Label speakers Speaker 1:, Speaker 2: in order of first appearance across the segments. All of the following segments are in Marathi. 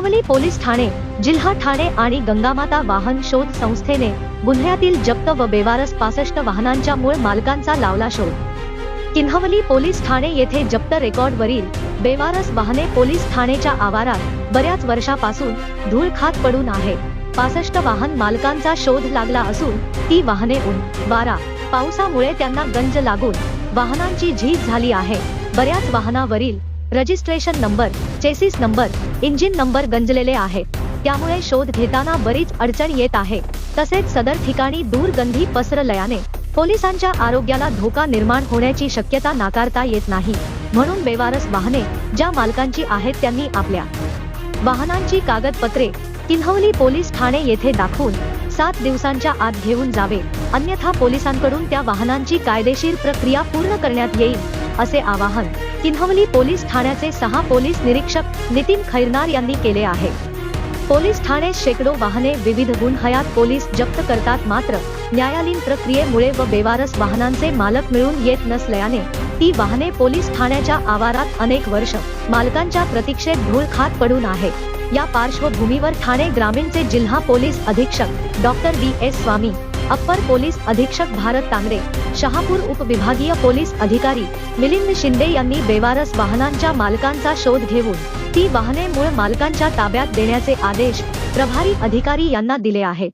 Speaker 1: किन्हवली पोलीस ठाणे जिल्हा ठाणे आणि गंगामाता वाहन शोध संस्थेने गुन्ह्यातील जप्त व बेवारस पासष्ट वाहनांच्या मूळ मालकांचा लावला शोध. किन्हवली पोलीस ठाणे येथे जप्त रेकॉर्डवरील बेवारस वाहने पोलीस ठाणेच्या आवारात बऱ्याच वर्षापासून धूळ खात पडून आहे. पासष्ट वाहन मालकांचा शोध लागला असून ती वाहने ऊन वारा पावसामुळे त्यांना गंज लागून वाहनांची झीज झाली आहे. बऱ्याच वाहनावरील registration number chassis number engine number गंजलेले आहे. त्यामुळे शोध घेताना बरीच अडचण येत आहे. तसेच सदर ठिकाणी दूरगंधी पसरलयाने पोलिसांच्या आरोग्याला धोका निर्माण होण्याची शक्यता नाकारता येत नाही. म्हणून बेवारस वाहने ज्या मालकांची आहेत त्यांनी आपल्या वाहनांची कागदपत्रे किन्हवली पोलीस ठाणे येथे दाखवून सात दिवसांच्या आत घेऊन जावे. अन्यथा पोलिसांकडून त्या वाहनांची कायदेशीर प्रक्रिया पूर्ण करण्यात येईल असे आवाहन किन्हवली पोलीस ठाण्याचे सहा पोलीस निरीक्षक नितीन खैरनार यांनी केले आहे. पोलीस ठाणे शेकडो वाहने विविध गुन्हयात पोलीस जप्त करतात मात्र न्यायालयीन प्रक्रियेमुळे व बेवारस वाहनांचे मालक मिळून येत नसल्याने ती वाहने पोलीस ठाण्याच्या आवारात अनेक वर्ष मालकांच्या प्रतीक्षेत धूळ खात पडून आहे. या पार्श्वभूमीवर ठाणे ग्रामीणचे जिल्हा पोलीस अधीक्षक doctor D S Swami upper police अधीक्षक भारत तांगडे शहापूर उपविभागीय पोलीस अधिकारी मिलिंद शिंदे यांनी बेवारस वाहनांच्या मालकांचा शोध घेऊन ती वाहने मूळ मालकांच्या ताब्यात देण्याचे आदेश प्रभारी अधिकारी यांना दिले आहेत.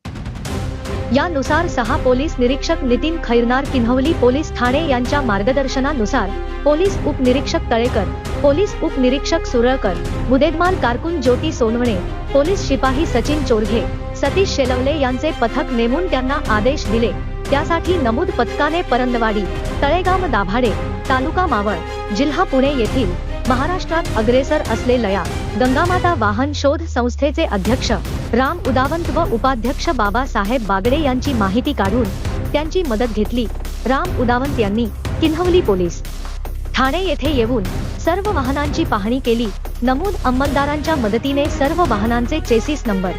Speaker 1: यानुसार सहा पोलीस निरीक्षक नितीन खैरनार किन्हवली पोलीस ठाणे यांच्या मार्गदर्शनानुसार पोलीस उपनिरीक्षक तळेकर पोलीस उपनिरीक्षक सुरळकर मुदेदमाल कारकून ज्योती सोनवणे पोलीस शिपाही सचिन चोरघे सतीश शेलवले यांचे पथक नेमून त्यांना आदेश दिले. त्यासाठी नमूद पथकाने परंदवाडी तळेगाव दाभाडे तालुका मावळ जिल्हा पुणे येथील महाराष्ट्रात अग्रेसर असलेल्या गंगामाता वाहन शोध संस्थेचे अध्यक्ष राम उदावंत व उपाध्यक्ष बाबासाहेब बागडे यांची माहिती काढून त्यांची मदत घेतली. राम उदावंत यांनी किन्हवली पोलीस ठाणे येथे येऊन सर्व वाहनांची पाहणी केली. नमूद अंमलदारांच्या मदतीने सर्व वाहनांचे चेसिस नंबर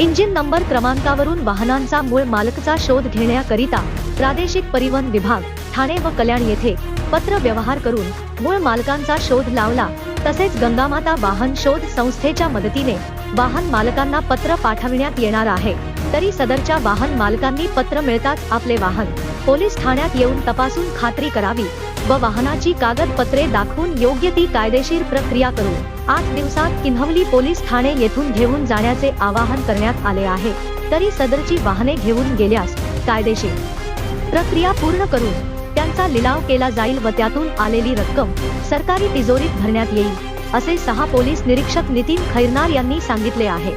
Speaker 1: इंजिन नंबर क्रमांकावरून वाहनांचा मूळ मालकचा शोध घेण्याकरिता प्रादेशिक परिवहन विभाग ठाणे व कल्याण येथे पत्र व्यवहार करून मूळ मालकांचा शोध लावला. तसेच गंगामाता वाहन शोध संस्थेच्या मदतीने वाहन मालकांना पत्र पाठविण्यात येणार आहे. तरी सदरच्या वाहन मालकांनी पत्र मिळताच आपले वाहन पोलीस ठाण्यात येऊन तपासून खात्री करावी. व वाहनाची कागदपत्रे दाखवून योग्य ती कायदेशीर प्रक्रिया करू. आठ दिवसात किन्हवली पोलीस ठाणे येथून घेऊन जाण्याचे आवाहन करण्यात आले आहे. तरी सदरची वाहने घेऊन गेल्यास कायदेशीर प्रक्रिया पूर्ण करून त्यांचा लिलाव केला जाईल व त्यातून आलेली रक्कम सरकारी तिजोरीत भरण्यात येईल असे सहा पोलीस निरीक्षक नितीन खैरनार यांनी सांगितले आहे.